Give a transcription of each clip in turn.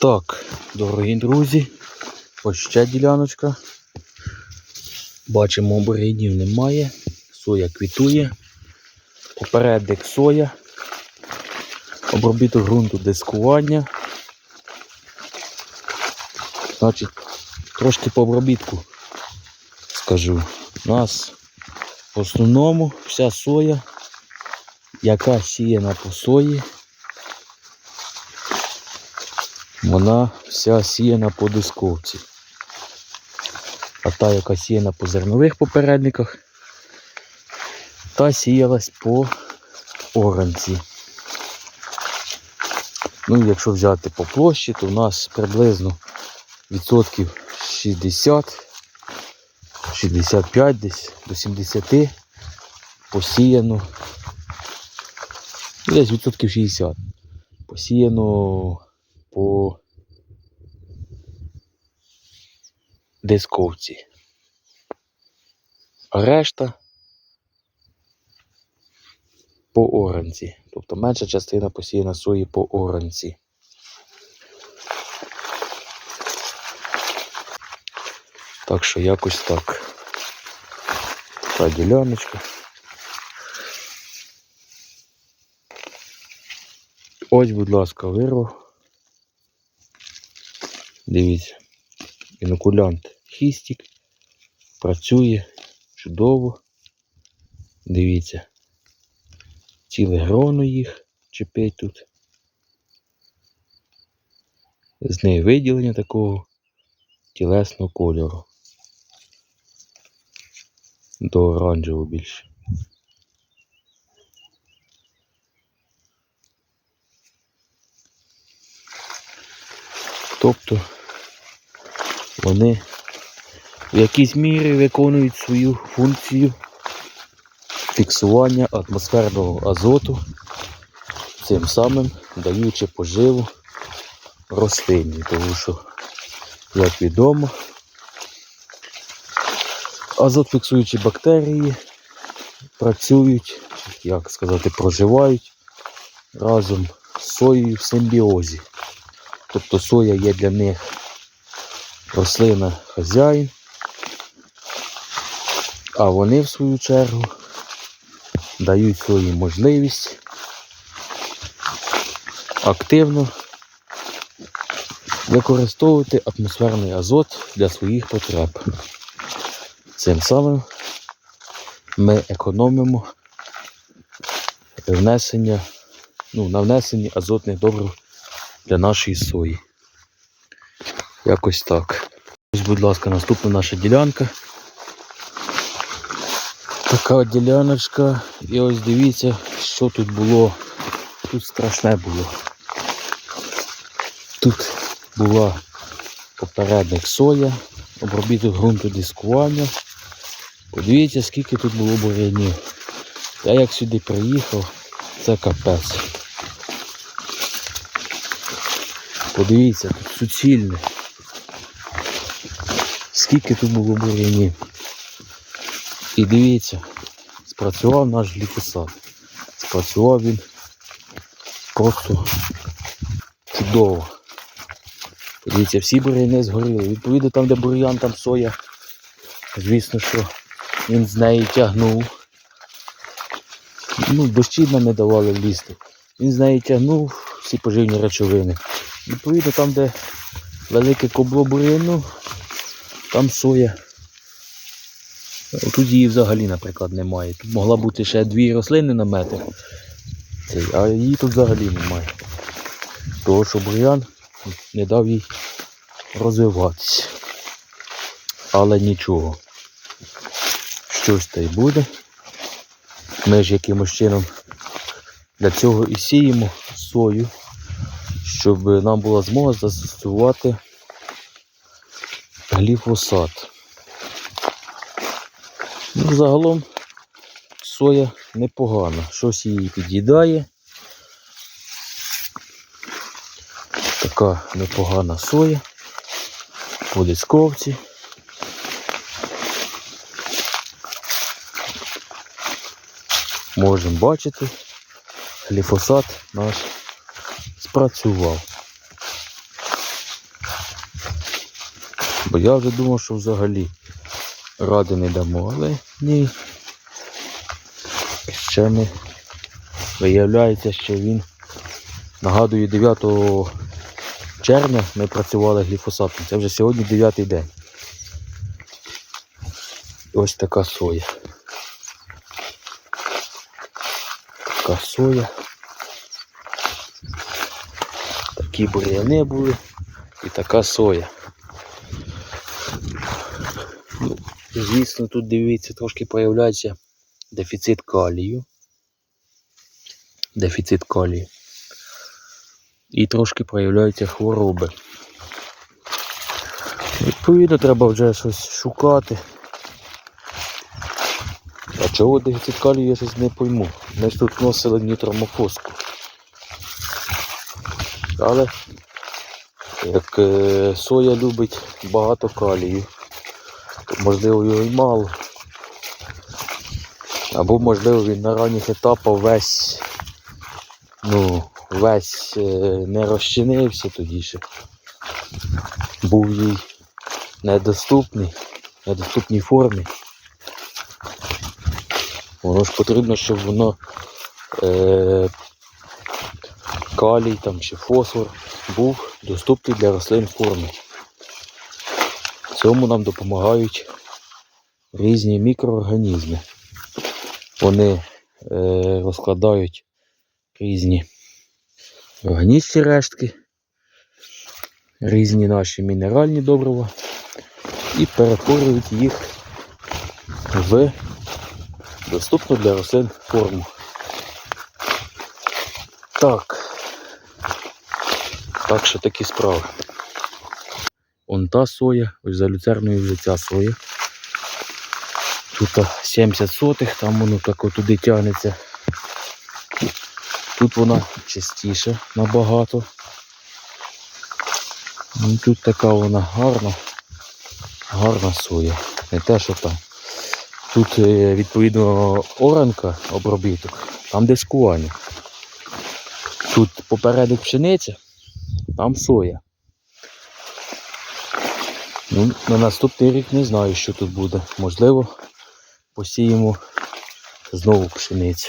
Так, дорогі друзі, ось ще діляночка. Бачимо, оборідів немає. Соя квітує. Попередник соя. Обробіток ґрунту дискування. Значить, трошки по обробітку скажу. У нас в основному вся соя, яка сіяна по сої, вона вся сіяна по дисковці. А та, яка сіяна по зернових попередниках, та сіялась по оранці. Ну, якщо взяти по площі, то у нас приблизно відсотків 60, 65 десь до 70 посіяно. Десь відсотків 60. Посіяно по дисковці. А решта по оранці. Тобто менша частина посіяна сої по оранці. Так що якось так. Та діляночка. Ось, будь ласка, вирвав. Дивіться. Інокулянт хістік. Працює чудово. Дивіться. Ціле гроно їх чіпить тут. З неї виділення такого тілесного кольору. До оранжевого більше. Тобто вони в якійсь мірі виконують свою функцію фіксування атмосферного азоту, цим самим даючи поживу рослині, тому що, як відомо, азот фіксуючі бактерії працюють, як сказати, проживають разом з соєю в симбіозі. Тобто соя є для них рослина хазяїн, а вони в свою чергу дають свою можливість активно використовувати атмосферний азот для своїх потреб. Цим самим ми економимо внесення, ну, на внесенні азотних добрив для нашої сої. Якось так. Ось, будь ласка, наступна наша ділянка. Така діляночка. І ось дивіться, що тут було. Тут страшне було. Тут була попередник соя, обробіток ґрунту дискування. Подивіться, скільки тут було бурянів. Я як сюди приїхав, це капець. Подивіться, тут суцільне. Скільки тут було бурянів. І дивіться, спрацював наш гліфосат. Спрацював він просто чудово. Подивіться, всі буряни згоріли. Відповідно, там, де бур'ян, там соя. Звісно, що він з неї тягнув. Ну, дощі нам не давали лізти. Він з неї тягнув всі поживні речовини. Відповідно, там, де велике кобло бур'яну, там соя. Тут її взагалі, наприклад, немає. Тут могла бути ще дві рослини на метр. Цей, а її тут взагалі немає. Того, що бур'ян не дав їй розвиватися. Але нічого. Щось та й буде. Ми ж якимось чином для цього і сіємо сою, щоб нам була змога застосувати гліфосат. Ну, загалом соя непогана. Щось її під'їдає. Така непогана соя. По дисковці. Можемо бачити, гліфосат наш спрацював. Бо я вже думав, що взагалі ради не дамо, але ні. Ще ми виявляється, що він нагадую 9 червня ми працювали гліфосатом. Це вже сьогодні 9 день. Ось така соя. Така соя. Такі бур'яни були і така соя. Ну, звісно, тут дивіться, трошки появляється дефіцит калію. Дефіцит калію. І трошки проявляються хвороби. Відповідно, треба вже щось шукати. А чого дефіцит калію, я щось не пойму. Ми ж тут вносили нітромофоску. Але як е, соя любить багато калію, можливо його й мало. Або можливо він на ранніх етапах весь, ну, весь е, не розчинився тоді ще. Був їй недоступний, недоступній формі. Воно ж потрібно, щоб воно е, калій там, чи фосфор був доступний для рослин. В цьому нам допомагають різні мікроорганізми. Вони е, розкладають різні органічні рештки, різні наші мінеральні добрива і перетворюють їх в доступну для рослин форму. Так. Так що такі справи. Он та соя, ось за люцерною вже ця соя. Тут 70 сотих, там воно так туди тягнеться. Тут вона чистіша набагато. Ну, тут така вона гарна, гарна соя. Не те, що там. Тут е, відповідно оранка обробіток, там дискування. Тут попередок пшениця, там соя. Ну, на наступний рік не знаю, що тут буде. Можливо, посіємо знову пшеницю.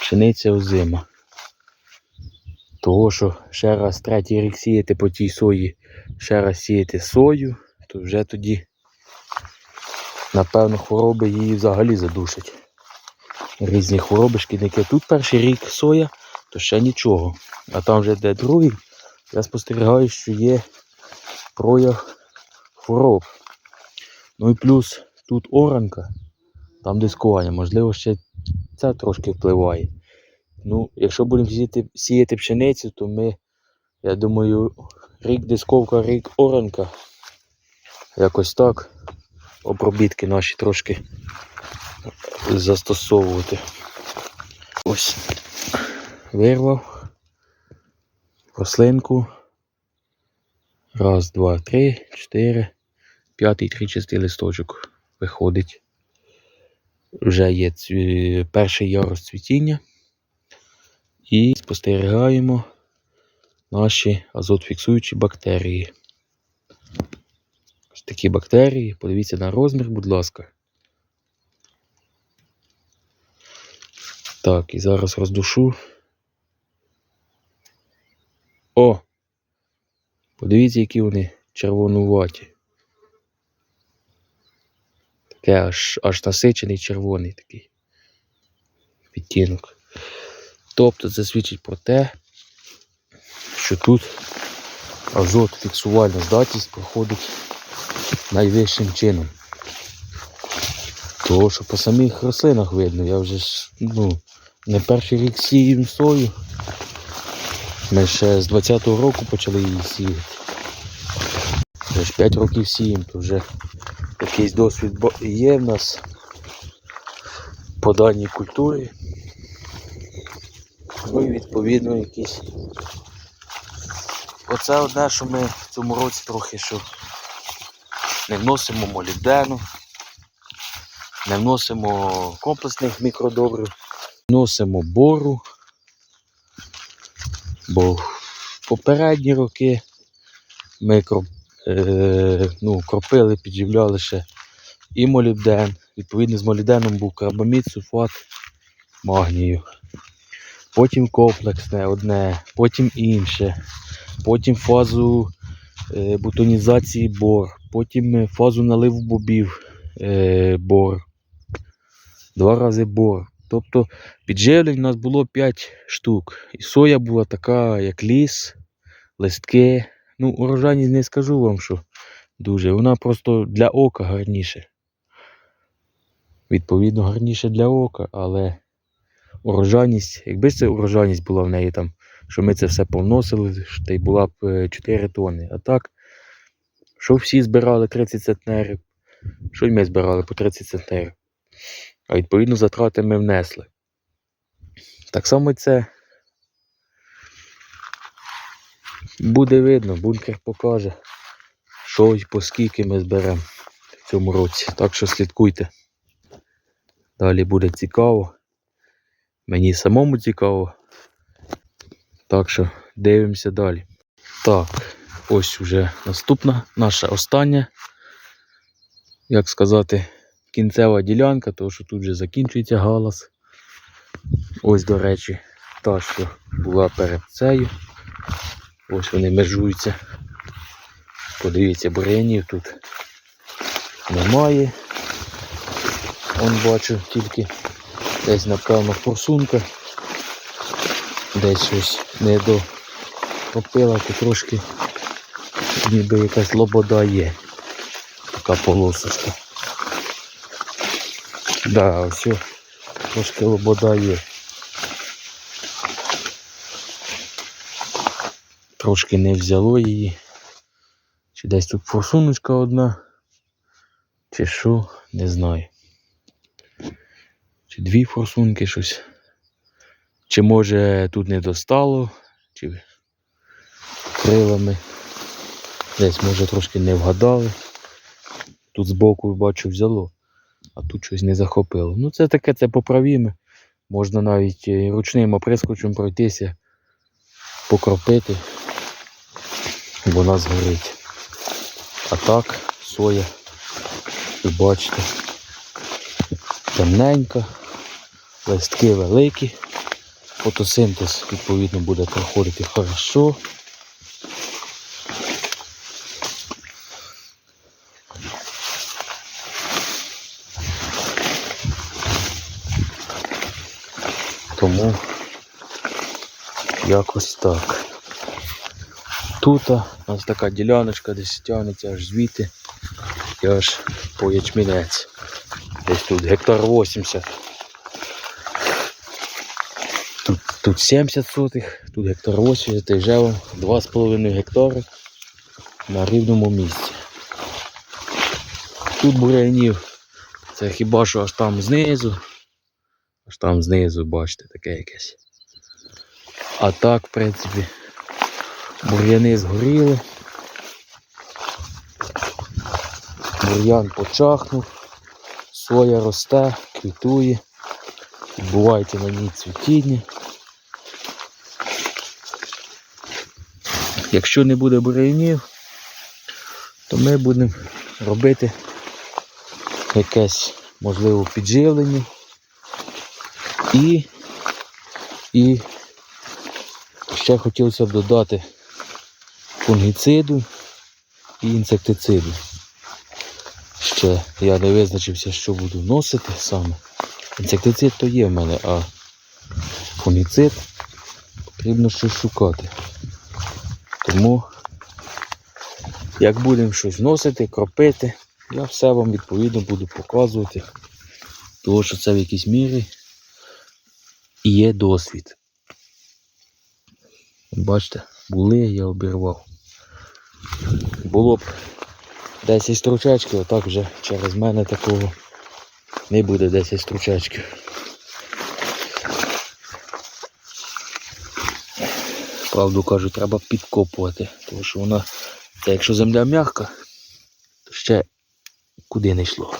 Пшениця озима. Того, що ще раз третій рік сіяти по тій сої, ще раз сіяти сою, то вже тоді, напевно, хвороби її взагалі задушать. Різні хвороби, шкідники. Тут перший рік соя, то ще нічого. А там вже де другий, я спостерігаю, що є прояв хвороб. Ну і плюс тут оранка, там дискування, можливо, ще це трошки впливає. Ну, якщо будемо сіяти, сіяти пшеницю, то ми, я думаю, рік дисковка, рік оранка. Якось так. Обробітки наші трошки застосовувати. Ось. Вирвав рослинку. Раз, два, три, чотири. П'ятий тричастий листочок виходить. Вже є цві- перший ярус цвітіння. І спостерігаємо наші азотфіксуючі бактерії. Ось такі бактерії. Подивіться на розмір, будь ласка. Так, і зараз роздушу. О! Подивіться, які вони червонуваті. Таке аж, аж насичений червоний такий відтінок. Тобто це свідчить про те, що тут азот фіксувальна здатність проходить найвищим чином. Того, що по самих рослинах видно, я вже ну, не перший рік сію сою. Ми ще з 20-го року почали її сіяти. Вже ж 5 років сіємо, то вже якийсь досвід є в нас по даній культурі. Ну і відповідно якісь. Оце одне, що ми в цьому році трохи що не вносимо молібдену, не вносимо комплексних мікродобрив, вносимо бору, бо в попередні роки микро, е, ну, кропили, підживляли ще і молібден. Відповідно, з молібденом був карбамід, сульфат, магнію. Потім комплексне одне, потім інше, потім фазу е, бутонізації бор, потім е, фазу наливу бобів е, бор, два рази бор. Тобто підживлень у нас було 5 штук. І соя була така, як ліс, листки. Ну, урожайність не скажу вам, що дуже. Вона просто для ока гарніше. Відповідно, гарніше для ока, але урожайність, якби це урожайність була в неї там, що ми це все повносили, та й була б е, 4 тонни. А так, що всі збирали 30 центнерів, що й ми збирали по 30 центнерів. А відповідно затрати ми внесли. Так само це. Буде видно, бункер покаже, що і по скільки ми зберемо в цьому році. Так що слідкуйте. Далі буде цікаво. Мені самому цікаво. Так що дивимося далі. Так, ось вже наступна, наша остання, як сказати, кінцева ділянка, тому що тут вже закінчується галас. Ось, до речі, та, що була перед цією. Ось вони межуються. Подивіться, бур'янів тут немає. Он бачу тільки десь, напевно, форсунка. Десь щось не до попила, то трошки ніби якась лобода є. Така полосочка. Да, ось трошки лобода є. Трошки не взяло її. Чи десь тут форсуночка одна, чи що, не знаю. Чи дві форсунки щось. Чи може тут не достало, чи крилами. Десь може трошки не вгадали. Тут збоку бачу взяло, а тут щось не захопило. Ну це таке, це поправіме. Можна навіть е, ручним оприскувачем пройтися, покропити, вона згорить. А так, соя, ви бачите, темненька, листки великі, фотосинтез відповідно буде проходити хорошо. Тому якось так. Тут у нас така діляночка, десь тягнеться аж звідти і аж по ячмінець. Десь тут гектар 80. Тут, тут 70 сотих, тут гектар 80, і вже вам 2,5 гектари на рівному місці. Тут бурянів, це хіба що аж там знизу, аж там знизу, бачите, таке якесь. А так, в принципі, бур'яни згоріли. Бур'ян почахнув, соя росте, квітує, відбувається на ній цвітіння. Якщо не буде бур'янів, то ми будемо робити якесь, можливо, підживлення і, і ще хотілося б додати фунгіциду і інсектициду. Ще я не визначився, що буду вносити саме. Інсектицид то є в мене, а фунгіцид потрібно щось шукати. Тому, як будемо щось вносити, кропити, я все вам відповідно буду показувати. Тому що це в якійсь мірі і є досвід. Бачите, були, я обірвав. Було б 10 стручечків, а так вже через мене такого не буде 10 стручечків. Правду кажу, треба підкопувати, тому що вона, це якщо земля м'яка, то ще куди не йшло.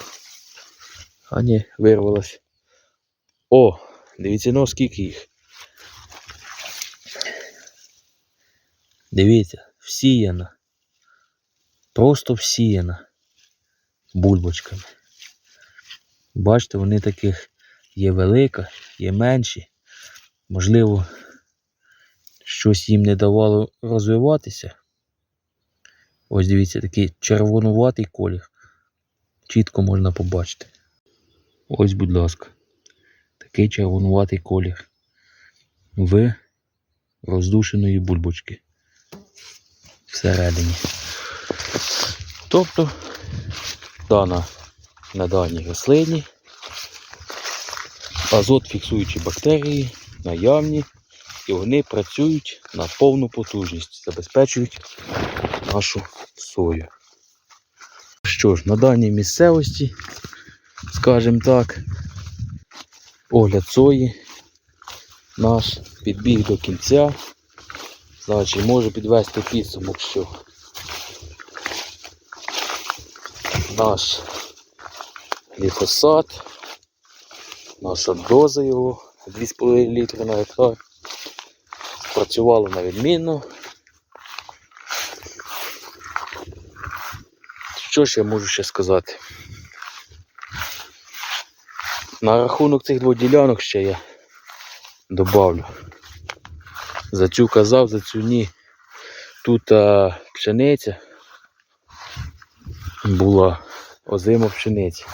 А ні, вирвалось. О, дивіться, ну скільки їх. Дивіться, всіяна. Просто всіяна бульбочками. Бачите, вони таких є велика, є менші. Можливо, щось їм не давало розвиватися. Ось дивіться, такий червонуватий колір. Чітко можна побачити. Ось, будь ласка, такий червонуватий колір в роздушеної бульбочки всередині. Тобто дана на даній рослині азот фіксуючі бактерії наявні і вони працюють на повну потужність, забезпечують нашу сою. Що ж, на даній місцевості, скажімо так, огляд сої наш підбіг до кінця. Значить, можу підвести підсумок, що наш гліфосат, наша доза його 2,5 літри на гектар спрацювала на відмінно. Що ж я можу ще сказати? На рахунок цих двох ділянок ще я добавлю. За цю казав, за цю ні. Тут а, пшениця була озима пшениця.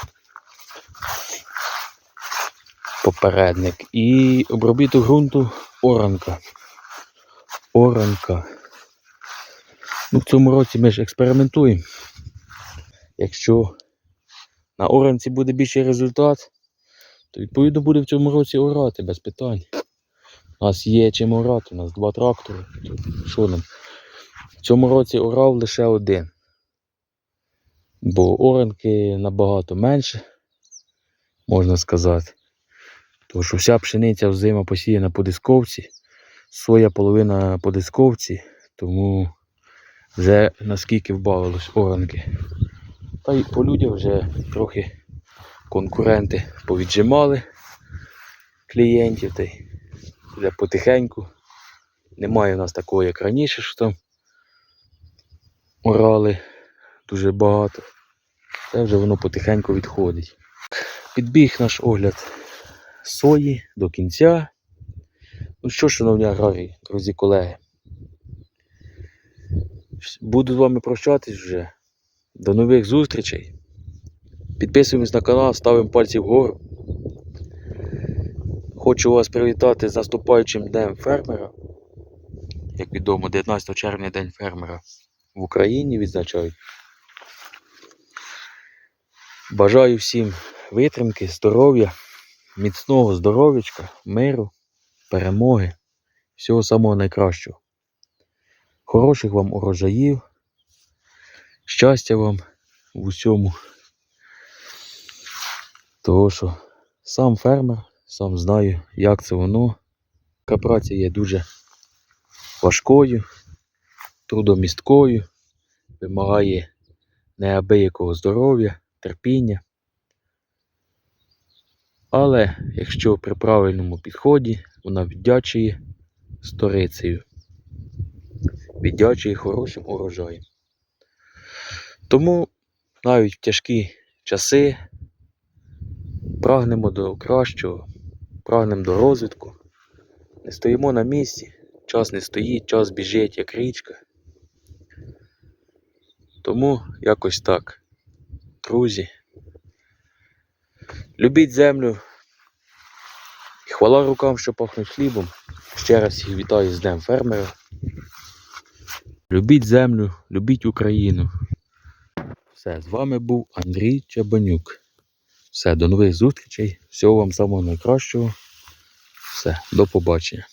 Попередник. І обробіток ґрунту оранка. Оранка. Ну, в цьому році ми ж експериментуємо. Якщо на оранці буде більший результат, то відповідно буде в цьому році орати без питань. У нас є чим орати, у нас два трактори. Що нам? В цьому році орав лише один. Бо оранки набагато менше, можна сказати. Тому що вся пшениця взима посіяна по дисковці, соя половина по дисковці, тому вже наскільки вбавилось оранки. Та й по людях вже трохи конкуренти повіджимали клієнтів та й вже потихеньку. Немає в нас такого, як раніше, що там орали дуже багато. Це вже воно потихеньку відходить. Підбіг наш огляд сої до кінця. Ну що, шановні аграрії, друзі колеги. Буду з вами прощатись вже. До нових зустрічей. Підписуємось на канал, ставимо пальці вгору. Хочу вас привітати з наступаючим днем фермера. Як відомо, 19 червня День фермера в Україні відзначають. Бажаю всім витримки, здоров'я, міцного здоров'ячка, миру, перемоги, всього самого найкращого. Хороших вам урожаїв, щастя вам в усьому. Того, що сам фермер, сам знаю, як це воно. Така праця є дуже важкою, трудомісткою, вимагає неабиякого здоров'я, терпіння. Але якщо при правильному підході, вона віддячує сторицею, віддячує хорошим урожаєм. Тому навіть в тяжкі часи прагнемо до кращого, прагнемо до розвитку. Не стоїмо на місці, час не стоїть, час біжить, як річка. Тому якось так, друзі. Любіть землю. І хвала рукам, що пахнуть хлібом. Ще раз всіх вітаю з Днем фермера. Любіть землю, любіть Україну. Все, з вами був Андрій Чабанюк. Все, до нових зустрічей. Всього вам самого найкращого. Все, до побачення.